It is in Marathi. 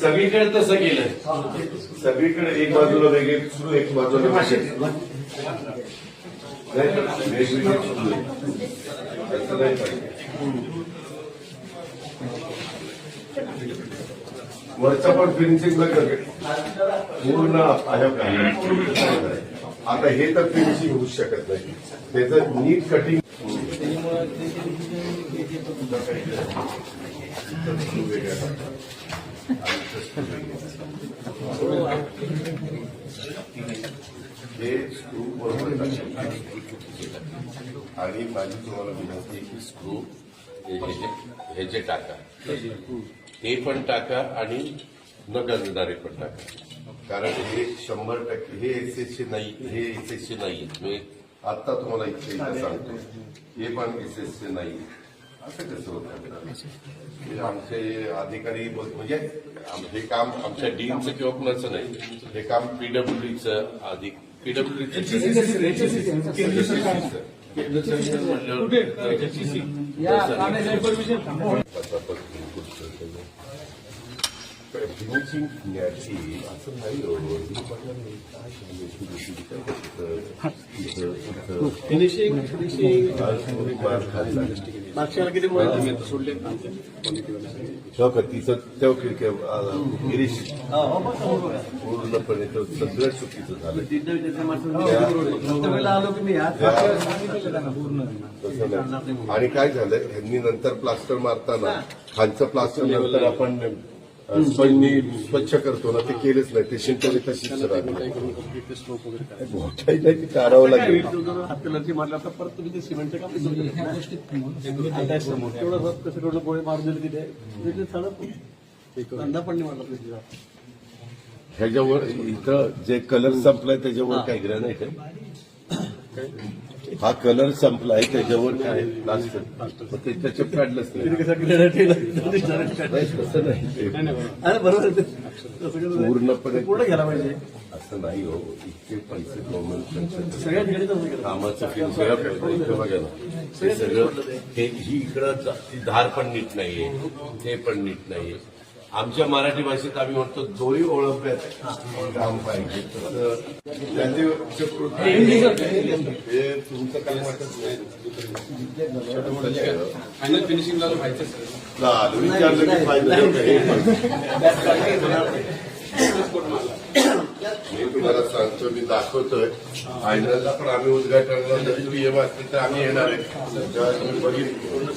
सगळीकडे तसं गेलं सगळीकडे एक बाजूला वेगळे सुरू एक बाजूला वेगळे. वेगवेगळे सुरू तसं नाही पाहिजे. वरचा पण फिनिशिंग पूर्ण आहे आता हे तर फिनिशिंग होऊ शकत नाही. त्याचं नीट कटिंग हे स्क्रू बरोबर आणि माझी तुम्हाला विनंती की स्क्रू ह्याचे जे टाका ते पण टाका आणि न गंजणारे पण टाका. कारण हे शंभर टक्के हे एस एसचे नाही हे एस एसचे नाही मी आता तुम्हाला इथे सांगतो हे पण एस एसचे नाही असं कसं होतं हे आमचे अधिकारी बोल- म्हणजे हे काम आमच्या डीनचं किंवा कुणाचं नाही हे काम पीडब्ल्यूडीचं अधिक पीडब्ल्यूडीचं तिचं की, अं, गिरीश पूर्णपणे तो सगळं चुकीचं झालं. आणि काय झालं ह्यांनी नंतर प्लास्टर मारताना खालचं प्लास्टर नंतर आपण स्पंजनी स्वच्छ करतो ना ते केलेच नाही ते काय मोठाही नाही ती काढावं लागेल. हात कलरची मारला तर परत तुम्ही ते सिमेंटचं काम. तेवढं बघ कसं तेवढं गोळे मारून दिले तिथे. तिथे सडक धंदा पण नाही मारला ह्याच्यावर इथं जे कलर संपलाय त्याच्यावर काय ग्रॅनाईट आहे हा कलर संपलाय त्याच्यावर काय प्लास्टर ते त्याच्यात काढलंच नाही. नाही, तसं आहे पूर्णपणे पुढे घ्यायला पाहिजे. असं नाही हो इतके पैसे कामाचं फिल्म सगळं इथं बघा ना. हे सगळं हे ही इकडं ती धार पण नीट नाहीये ते पण नीट नाहीये. आमच्या मराठी भाषेत आम्ही म्हणतो दोरी ओळखण्यात काम पाहिजे. हे तुमचं काय वाटत नाही? फायनल फिनिशिंग लागलं व्हायचं चालू विचारलं की फायदा मी तुम्हाला सांगतो मी दाखवतोय. फायनलला पण आम्ही उद्घाटनाला जरी पीएम असतील तर आम्ही येणार आहे. तुम्ही बघितलं.